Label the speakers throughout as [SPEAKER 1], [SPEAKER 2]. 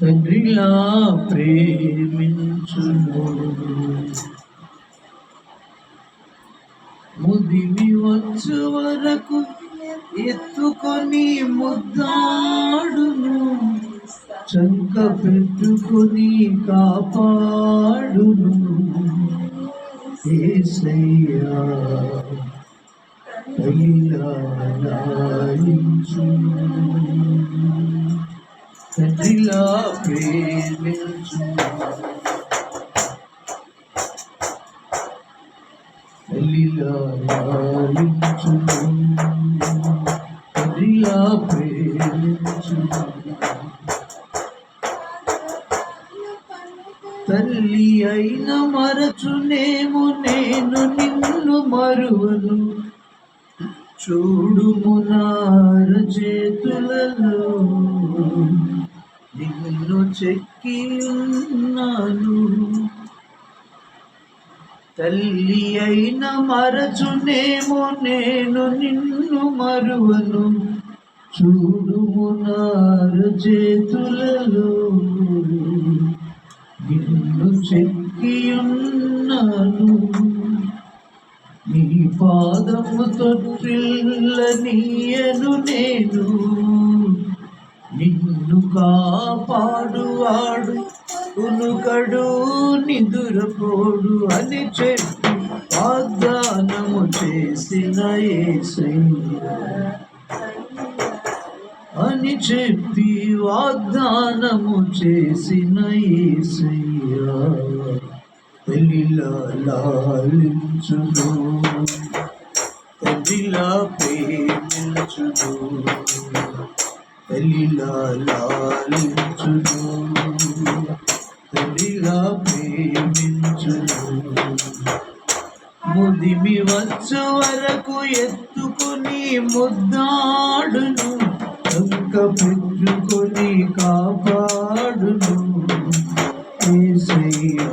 [SPEAKER 1] తండ్రిలా ప్రేమించును ముదిమి వచ్చు వరకు ఎత్తుకొని ముద్దాడును. చంక పెట్టుకొని కాపాడును. ఏ ఏసయ్యా. తల్లిలాయించు తండ్రిలా ప్రేమించు తల్లిలాయించు తండ్రిలా ప్రేమించు తల్లి అయిన మరచునేము నేను నిన్ను మరువను. చూడుము నార చేతులలో. నిన్ను చెక్కి ఉన్నాను. తల్లి అయిన మరచునేమో నేను నిన్ను మరువను. చూడుము నారు చేతులలో. నిన్ను చెక్కి ఉన్నాను. నీ పాదము తొట్టిల్లనీయను నేను. నిన్ను కాపాడువాడు ఉనుకడు నిదురపోడు అని చెప్పి వాగ్దానము చేసిన ఏసయ్య అని చెప్పి వాగ్దానము చేసిన ఏసయ్యా తల్లిలా లాలించును తల్లిలా ప్రేమించును తల్లిలా లాలించును తల్లిలా ప్రేమించును ముదిమి వచ్చు వరకు ఎత్తుకుని ముద్దాడును చంక పెట్టుకొని కాపాడును ఏసయ్యా.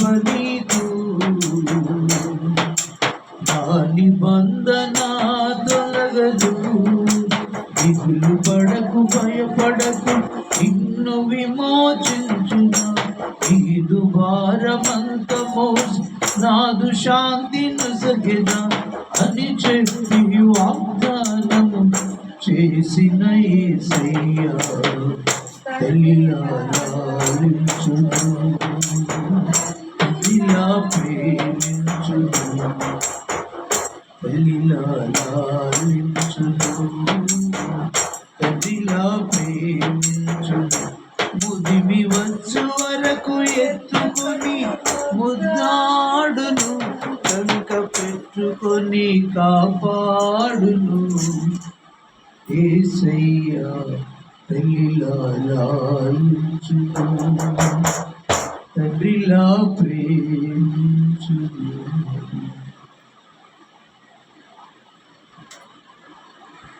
[SPEAKER 1] నా కృప నీకు తొలగదు దిగులు పడకు భయపడకు నిన్ను విమోచించున. ఈ దుబారమంత మోసి నాదు శాంతి నొసగెద అని చెప్పి వాగ్దానము చేసిన ఏసయ్యా. తల్లిలా లాలించును తల్లిలా ప్రేమించును ముదిమి వచ్చు వరకు ఎత్తుకొని ముద్దాడును కనుక పెట్టుకొని కాపాడును. ఏసయ్యా తల్లిలా లాలించును తండ్రిలా ప్రేమించును.